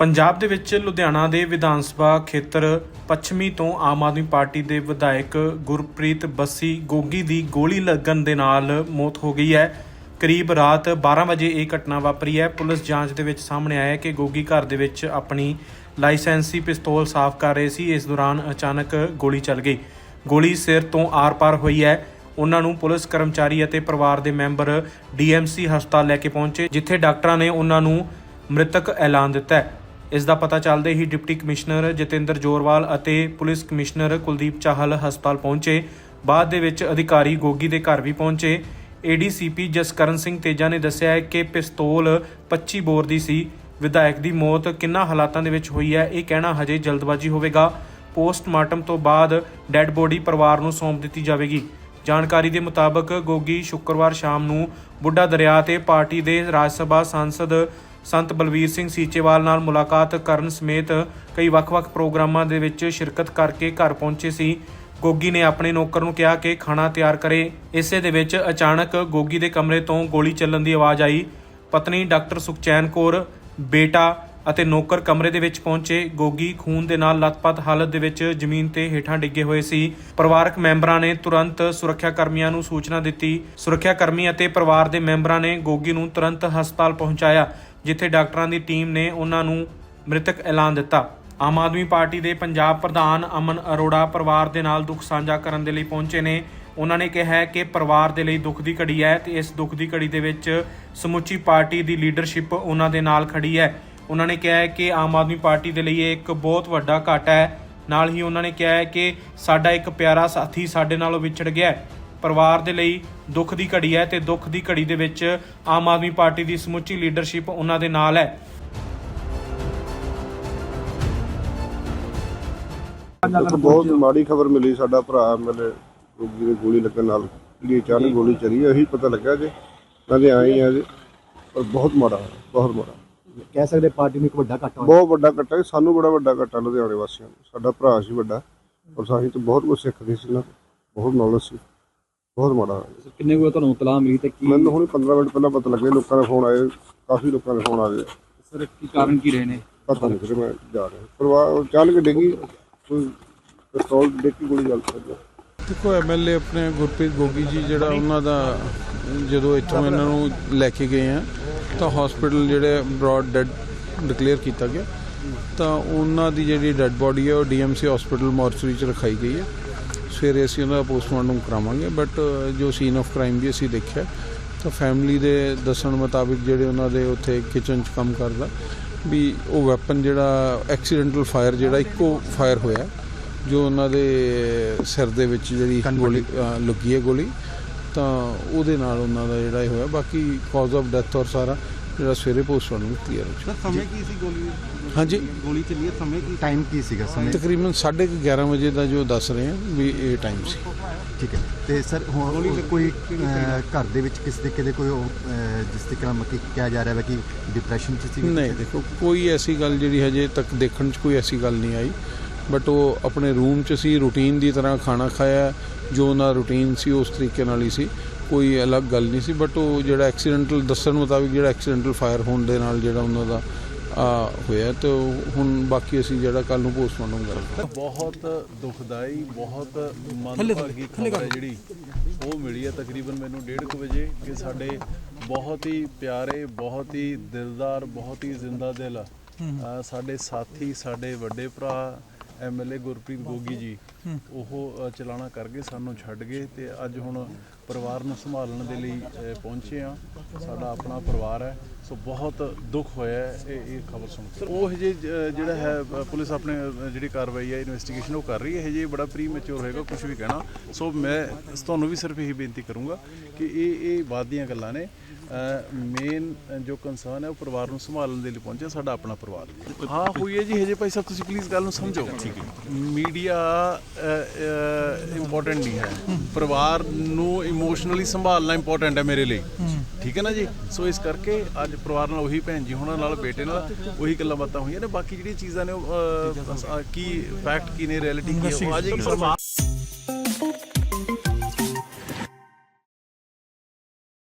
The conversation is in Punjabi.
ਪੰਜਾਬ ਦੇ ਵਿੱਚ ਲੁਧਿਆਣਾ ਦੇ ਵਿਧਾਨ ਸਭਾ ਖੇਤਰ ਪੱਛਮੀ ਤੋਂ ਆਮ ਆਦਮੀ ਪਾਰਟੀ ਦੇ ਵਿਧਾਇਕ ਗੁਰਪ੍ਰੀਤ ਬੱਸੀ ਗੋਗੀ ਦੀ ਗੋਲੀ ਲੱਗਣ ਦੇ ਨਾਲ ਮੌਤ ਹੋ ਗਈ ਹੈ। ਕਰੀਬ ਰਾਤ 12 ਵਜੇ ਇਹ ਘਟਨਾ ਵਾਪਰੀ ਹੈ। ਪੁਲਿਸ ਜਾਂਚ ਦੇ ਵਿੱਚ ਸਾਹਮਣੇ ਆਇਆ ਹੈ ਕਿ ਗੋਗੀ ਘਰ ਦੇ ਵਿੱਚ ਆਪਣੀ ਲਾਇਸੈਂਸੀ ਪਿਸਤੌਲ ਸਾਫ਼ ਕਰ ਰਹੇ ਸੀ। ਇਸ ਦੌਰਾਨ ਅਚਾਨਕ ਗੋਲੀ ਚੱਲ ਗਈ। ਗੋਲੀ ਸਿਰ ਤੋਂ ਆਰ-ਪਾਰ ਹੋਈ ਹੈ। ਉਹਨਾਂ ਨੂੰ ਪੁਲਿਸ ਕਰਮਚਾਰੀ ਅਤੇ ਪਰਿਵਾਰ ਦੇ ਮੈਂਬਰ ਡੀਐਮਸੀ ਹਸਪਤਾਲ ਲੈ ਕੇ ਪਹੁੰਚੇ, ਜਿੱਥੇ ਡਾਕਟਰਾਂ ਨੇ ਉਹਨਾਂ ਨੂੰ ਮ੍ਰਿਤਕ ਐਲਾਨ ਦਿੱਤਾ ਹੈ। ਇਸ ਦਾ ਪਤਾ ਚੱਲਦੇ ਹੀ ਡਿਪਟੀ ਕਮਿਸ਼ਨਰ ਜਤਿੰਦਰ ਜੋਰਵਾਲ ਅਤੇ ਪੁਲਿਸ ਕਮਿਸ਼ਨਰ ਕੁਲਦੀਪ ਚਾਹਲ ਹਸਪਤਾਲ ਪਹੁੰਚੇ। ਬਾਅਦ ਦੇ ਵਿੱਚ ਅਧਿਕਾਰੀ ਗੋਗੀ ਦੇ ਘਰ ਵੀ ਪਹੁੰਚੇ। ਏਡੀਸੀਪੀ ਜਸਕਰਨ ਸਿੰਘ ਤੇਜਾ ਨੇ ਦੱਸਿਆ ਹੈ ਕਿ ਪਿਸਤੌਲ 25 ਬੋਰ ਦੀ ਸੀ। ਵਿਧਾਇਕ ਦੀ ਮੌਤ ਕਿੰਨਾ ਹਾਲਾਤਾਂ ਦੇ ਵਿੱਚ ਹੋਈ ਹੈ, ਇਹ ਕਹਿਣਾ ਹਜੇ ਜਲਦਬਾਜ਼ੀ ਹੋਵੇਗਾ। ਪੋਸਟਮਾਰਟਮ ਤੋਂ ਬਾਅਦ ਡੈੱਡ ਬੋਡੀ ਪਰਿਵਾਰ ਨੂੰ ਸੌਂਪ ਦਿੱਤੀ ਜਾਵੇਗੀ। ਜਾਣਕਾਰੀ ਦੇ ਮੁਤਾਬਕ ਗੋਗੀ ਸ਼ੁੱਕਰਵਾਰ ਸ਼ਾਮ ਨੂੰ ਬੁੱਢਾ ਦਰਿਆ ਤੇ ਪਾਰਟੀ ਦੇ ਰਾਜ ਸਭਾ ਸਾਂਸਦ ਸੰਤ ਬਲਵੀਰ ਸਿੰਘ ਸੀਚੇਵਾਲ ਨਾਲ ਮੁਲਾਕਾਤ ਕਰਨ ਸਮੇਤ ਕਈ ਵੱਖ-ਵੱਖ ਪ੍ਰੋਗਰਾਮਾਂ ਦੇ ਵਿੱਚ ਸ਼ਿਰਕਤ ਕਰਕੇ ਘਰ ਪਹੁੰਚੇ ਸੀ। ਗੋਗੀ ਨੇ ਆਪਣੇ ਨੌਕਰ ਨੂੰ ਕਿਹਾ ਕਿ ਖਾਣਾ ਤਿਆਰ ਕਰੇ। ਇਸੇ ਦੇ ਵਿੱਚ ਅਚਾਨਕ ਗੋਗੀ ਦੇ ਕਮਰੇ ਤੋਂ ਗੋਲੀ ਚੱਲਣ ਦੀ ਆਵਾਜ਼ ਆਈ। ਪਤਨੀ ਡਾਕਟਰ ਸੁਖਚੈਨ ਕੌਰ, ਬੇਟਾ ਅਤੇ ਨੌਕਰ ਕਮਰੇ ਦੇ ਵਿੱਚ ਪਹੁੰਚੇ ਗੋਗੀ ਖੂਨ ਦੇ ਨਾਲ ਲਤਪਤ ਹਾਲਤ ਦੇ ਵਿੱਚ ਜ਼ਮੀਨ ਤੇ ਹੇਠਾਂ ਡਿੱਗੇ ਹੋਏ ਸੀ। ਪਰਿਵਾਰਕ ਮੈਂਬਰਾਂ ਨੇ ਤੁਰੰਤ ਸੁਰੱਖਿਆ ਕਰਮੀਆਂ ਨੂੰ ਸੂਚਨਾ ਦਿੱਤੀ। ਸੁਰੱਖਿਆ ਕਰਮੀ ਅਤੇ ਪਰਿਵਾਰ ਦੇ ਮੈਂਬਰਾਂ ਨੇ ਗੋਗੀ ਨੂੰ ਤੁਰੰਤ ਹਸਪਤਾਲ ਪਹੁੰਚਾਇਆ, ਜਿੱਥੇ ਡਾਕਟਰਾਂ ਦੀ ਟੀਮ ਨੇ ਉਹਨਾਂ ਨੂੰ ਮ੍ਰਿਤਕ ਐਲਾਨ ਦਿੱਤਾ। ਆਮ ਆਦਮੀ ਪਾਰਟੀ ਦੇ ਪੰਜਾਬ ਪ੍ਰਧਾਨ ਅਮਨ ਅਰੋੜਾ ਪਰਿਵਾਰ ਦੇ ਨਾਲ ਦੁੱਖ ਸਾਂਝਾ ਕਰਨ ਦੇ ਲਈ ਪਹੁੰਚੇ ਨੇ। ਉਹਨਾਂ ਨੇ ਕਿਹਾ ਹੈ ਕਿ ਪਰਿਵਾਰ ਦੇ ਲਈ ਦੁੱਖ ਦੀ ਘੜੀ ਹੈ ਤੇ ਇਸ ਦੁੱਖ ਦੀ ਘੜੀ ਦੇ ਵਿੱਚ ਸਮੁੱਚੀ ਪਾਰਟੀ ਦੀ ਲੀਡਰਸ਼ਿਪ ਉਹਨਾਂ ਦੇ ਨਾਲ ਖੜੀ ਹੈ। ਉਹਨਾਂ ਨੇ ਕਿਹਾ ਹੈ ਕਿ ਆਮ ਆਦਮੀ ਪਾਰਟੀ ਦੇ ਲਈ ਇਹ ਇੱਕ ਬਹੁਤ ਵੱਡਾ ਘਾਟਾ ਹੈ। ਨਾਲ ਹੀ ਉਹਨਾਂ ਨੇ ਕਿਹਾ ਹੈ ਕਿ ਸਾਡਾ ਇੱਕ ਪਿਆਰਾ ਸਾਥੀ ਸਾਡੇ ਨਾਲੋਂ ਵਿਛੜ ਗਿਆ ਹੈ। ਪਰਿਵਾਰ ਦੇ ਲਈ ਦੁੱਖ ਦੀ ਘੜੀ ਹੈ ਤੇ ਦੁੱਖ ਦੀ ਘੜੀ ਦੇ ਵਿੱਚ ਆਮ ਆਦਮੀ ਪਾਰਟੀ ਦੀ ਸਮੁੱਚੀ ਲੀਡਰਸ਼ਿਪ ਉਹਨਾਂ ਦੇ ਨਾਲ ਹੈ। ਇੱਕ ਬਹੁਤ ਮਾੜੀ ਖਬਰ ਮਿਲੀ ਸਾਡਾ ਭਰਾ ਮੇਰੇ ਰੋਗੀ ਦੇ ਗੋਲੀ ਲੱਗਣ ਨਾਲ। ਜਿਹੜੀ ਅਚਾਨਕ ਗੋਲੀ ਚਲੀ ਹੈ, ਇਹੀ ਪਤਾ ਲੱਗਾ ਜੇ। ਮੈਂ ਤੇ ਆ ਜੀ। ਪਰ ਬਹੁਤ ਮਾੜਾ ਬਹੁਤ ਮਾੜਾ। ਕਹਿ ਸਕਦੇ ਪਾਰਟੀ ਨੂੰ ਇੱਕ ਵੱਡਾ ਘਾਟਾ ਹੋਇਆ। ਬਹੁਤ ਵੱਡਾ ਕੱਟਾ ਹੈ, ਸਾਨੂੰ ਬੜਾ ਵੱਡਾ ਕੱਟਾ ਲੁਧਿਆਣੇ ਵਾਸੀਆਂ ਨੂੰ। ਸਾਡਾ ਭਰਾ ਸੀ ਵੱਡਾ ਔਰ ਸਾਹੀਂ ਤੋਂ ਬਹੁਤ ਕੁਝ ਸਿੱਖਦੇ ਸੀ ਨਾ। ਬਹੁਤ ਨੌਲੇਜ ਸੀ। ਬਹੁਤ ਮਾੜਾ ਹੋਇਆ। ਕਿੰਨੇ ਕੁ ਤੁਹਾਨੂੰ ਤਲਾਹ ਮਿਲੀ ਤੇ ਕੀ ਮੈਨੂੰ ਹੁਣ 15 ਮਿੰਟ ਪਹਿਲਾਂ ਪਤਾ ਲੱਗਿਆ। ਲੋਕਾਂ ਦੇ ਫੋਨ ਆਏ। ਕਾਫੀ ਲੋਕਾਂ ਦੇ ਫੋਨ ਆ ਗਏ। ਸਰ ਕੀ ਕਾਰਨ ਕੀ ਰਹੇ ਨੇ? ਪਤਾ ਨਹੀਂ ਫਿਰ ਮੈਂ ਜਾ ਰਿਹਾ। ਪਰਿਵਾਰ ਚੱਲ ਕੇ ਡਿੱਗੀ। ਕੋਈ ਪਿਸਤੌਲ ਡਿੱਗ ਕੇ ਗੋਲੀ ਚੱਲ ਪਈ ਦੇਖੋ ਐਮਐਲਏ ਆਪਣੇ ਗੁਰਪ੍ਰੀਤ ਗੋਗੀ ਜੀ ਜਿਹੜਾ ਉਹਨਾਂ ਦਾ ਜਦੋਂ ਇੱਥੋਂ ਇਹਨਾਂ ਨੂੰ ਲੈ ਕੇ ਗਏ ਆ ਤਾਂ ਹਸਪੀਟਲ ਜਿਹੜੇ ਬ੍ਰੌਡ ਡੈਡ ਡਿਕਲੇਅਰ ਕੀਤਾ ਗਿਆ। ਤਾਂ ਉਹਨਾਂ ਦੀ ਜਿਹੜੀ ਡੈੱਡ ਬੋਡੀ ਹੈ ਉਹ ਡੀਐਮਸੀ ਹਸਪੀਟਲ ਮੋਰਚਰੀ ਚ ਰਖਾਈ ਗਈ ਹੈ। ਸਵੇਰੇ ਅਸੀਂ ਉਹਦਾ ਪੋਸਟਮਾਰਟਮ ਕਰਾਵਾਂਗੇ ਬਟ ਜੋ ਸੀਨ ਆਫ ਕ੍ਰਾਈਮ ਵੀ ਅਸੀਂ ਦੇਖਿਆ ਤਾਂ ਫੈਮਿਲੀ ਦੇ ਦੱਸਣ ਮੁਤਾਬਿਕ ਜਿਹੜੇ ਉਹਨਾਂ ਦੇ ਉੱਥੇ ਕਿਚਨ 'ਚ ਕੰਮ ਕਰਦਾ ਵੀ ਉਹ ਵੈਪਨ ਜਿਹੜਾ ਐਕਸੀਡੈਂਟਲ ਫਾਇਰ ਜਿਹੜਾ ਇੱਕੋ ਫਾਇਰ ਹੋਇਆ ਜੋ ਉਹਨਾਂ ਦੇ ਸਿਰ ਦੇ ਵਿੱਚ ਜਿਹੜੀ ਗੋਲੀ। ਲੱਗੀ ਹੈ ਗੋਲੀ। ਤਾਂ ਉਹਦੇ ਨਾਲ ਉਹਨਾਂ ਦਾ ਜਿਹੜਾ ਇਹ ਹੋਇਆ। ਬਾਕੀ ਕਾਜ਼ ਆਫ ਡੈਥ ਔਰ ਸਾਰਾ ਜਿਹੜਾ ਸਵੇਰੇ ਪੋਸਟਮਾਰਟਮ ਕਲੀਅਰ ਹੋ ਸਰ ਸਮੇਂ ਕੀ ਸੀ ਗੋਲੀ। ਹਾਂਜੀ। ਗੋਲੀ ਚੱਲੀ ਹੈ ਸਮੇਂ ਕੀ? ਟਾਈਮ ਕੀ ਸੀਗਾ? ਸਮੇਂ? ਤਕਰੀਬਨ 11:30 ਵਜੇ ਦਾ ਜੋ ਦੱਸ ਰਹੇ ਆ ਵੀ ਇਹ ਟਾਈਮ ਸੀ। ਠੀਕ ਹੈ। ਤੇ ਸਰ ਹੁਣ ਕੋਈ ਘਰ ਦੇ ਵਿੱਚ ਕਿਸ ਤਰੀਕੇ ਦੇ ਕੋਈ ਜਿਸ ਤਰੀਕੇ ਨਾਲ ਮਤਲਬ ਕਿ ਕਿਹਾ ਜਾ ਰਿਹਾ ਹੈ ਕਿ ਡਿਪਰੈਸ਼ਨ ਚ ਸੀ ਨਹੀਂ ਦੇਖੋ ਕੋਈ ਐਸੀ ਗੱਲ ਜਿਹੜੀ ਹਜੇ ਤੱਕ ਦੇਖਣ 'ਚ ਕੋਈ ਐਸੀ ਗੱਲ ਨਹੀਂ ਆਈ। ਬਟ ਉਹ ਆਪਣੇ ਰੂਮ 'ਚ ਸੀ ਰੂਟੀਨ ਦੀ ਤਰ੍ਹਾਂ ਖਾਣਾ ਖਾਇਆ ਜੋ ਉਹਨਾਂ ਰੂਟੀਨ ਸੀ ਉਸ ਤਰੀਕੇ ਨਾਲ ਹੀ ਸੀ। ਕੋਈ ਅਲੱਗ ਗੱਲ ਨਹੀਂ ਸੀ ਬਟ ਉਹ ਜਿਹੜਾ ਐਕਸੀਡੈਂਟਲ ਦੱਸਣ ਮੁਤਾਬਿਕ ਜਿਹੜਾ ਐਕਸੀਡੈਂਟਲ ਫਾਇਰ ਹੋਣ ਦੇ ਨਾਲ ਜਿਹੜਾ ਉਹਨਾਂ ਦਾ ਆ ਹੋਇਆ ਤੇ ਉਹ ਹੁਣ ਬਾਕੀ ਅਸੀਂ ਜਿਹੜਾ ਕੱਲ ਨੂੰ ਪੋਸਟਮਾਰਟਮ ਕਰਾਂਗੇ। ਬਹੁਤ ਦੁਖਦਾਈ ਬਹੁਤ ਮੰਦਭਾਗੀ ਖਬਰ ਜਿਹੜੀ ਉਹ ਮਿਲੀ ਹੈ ਤਕਰੀਬਨ ਮੈਨੂੰ 1:30 ਵਜੇ ਕਿ ਸਾਡੇ ਬਹੁਤ ਹੀ ਪਿਆਰੇ ਬਹੁਤ ਹੀ ਦਿਲਦਾਰ ਬਹੁਤ ਹੀ ਜ਼ਿੰਦਾ ਦਿਲ ਸਾਡੇ ਸਾਥੀ ਸਾਡੇ ਵੱਡੇ ਭਰਾ ਐਮਐਲਏ ਗੁਰਪ੍ਰੀਤ ਗੋਗੀ ਜੀ ਉਹ ਅ, ਚਲਾਣਾ ਕਰ ਗਏ ਸਾਨੂੰ ਛੱਡ ਗਏ ਤੇ ਅੱਜ ਹੁਣ ਪਰਿਵਾਰ ਨੂੰ ਸੰਭਾਲਣ ਦੇ ਲਈ ਅ, ਪਹੁੰਚੇ ਆ ਸਾਡਾ ਆਪਣਾ ਪਰਿਵਾਰ ਹੈ। ਸੋ ਬਹੁਤ ਦੁੱਖ ਹੋਇਆ ਹੈ ਇਹ ਇਹ ਖਬਰ ਸੁਣ ਕੇ। ਉਹ ਹਜੇ ਜ- ਜਿਹੜਾ ਹੈ ਅ, ਪੁਲਿਸ ਆਪਣੇ ਅ, ਜਿਹੜੀ ਕਾਰਵਾਈ ਹੈ ਇਨਵੈਸਟੀਗੇਸ਼ਨ ਉਹ ਕਰ ਰਹੀ ਹੈ। ਹਜੇ ਬੜਾ ਪ੍ਰੀ ਮੈਚੁਰ ਹੋਏਗਾ ਕੁਝ ਵੀ ਕਹਿਣਾ। ਸੋ ਮੈਂ ਤੁਹਾਨੂੰ ਵੀ ਸਿਰਫ ਇਹੀ ਬੇਨਤੀ ਕਰੂੰਗਾ ਕਿ ਇਹ ਇਹ ਬਾਅਦ ਦੀਆਂ ਗੱਲਾਂ ਨੇ। ਮੇਨ ਜੋ ਕੰਸਰਨ ਹੈ ਉਹ ਪਰਿਵਾਰ ਨੂੰ ਸੰਭਾਲਣ ਦੇ ਲਈ ਪਹੁੰਚਿਆ ਸਾਡਾ ਆਪਣਾ ਪਰਿਵਾਰ ਹੈ। ਹੋਈ ਹੈ ਜੀ ਹਜੇ ਭਾਈ ਸਾਹਿਬ ਤੁਸੀਂ ਪਲੀਜ਼ ਗੱਲ ਨੂੰ ਸਮਝੋ। ਠੀਕ ਹੈ ਮੀਡੀਆ ਇੰਪੋਰਟੈਂਟ ਨਹੀਂ ਹੈ। ਪਰਿਵਾਰ ਨੂੰ ਇਮੋਸ਼ਨਲੀ ਸੰਭਾਲਣਾ ਇੰਪੋਰਟੈਂਟ ਹੈ ਮੇਰੇ ਲਈ। ਠੀਕ ਹੈ ਨਾ ਜੀ? ਸੋ ਇਸ ਕਰਕੇ ਅੱਜ ਪਰਿਵਾਰ ਨਾਲ ਉਹੀ ਭੈਣ ਜੀ ਹੁਣਾਂ ਨਾਲ ਬੇਟੇ ਨਾਲ ਉਹੀ ਗੱਲਾਂ ਬਾਤਾਂ ਹੋਈਆਂ ਨੇ। ਬਾਕੀ ਜਿਹੜੀਆਂ ਚੀਜ਼ਾਂ ਨੇ ਕੀ ਫੈਕਟ ਕੀ ਨੇ ਰਿਐਲਿਟੀ ਕੀ ਹੈ ਉਹ ਆ ਜਾਏਗੀ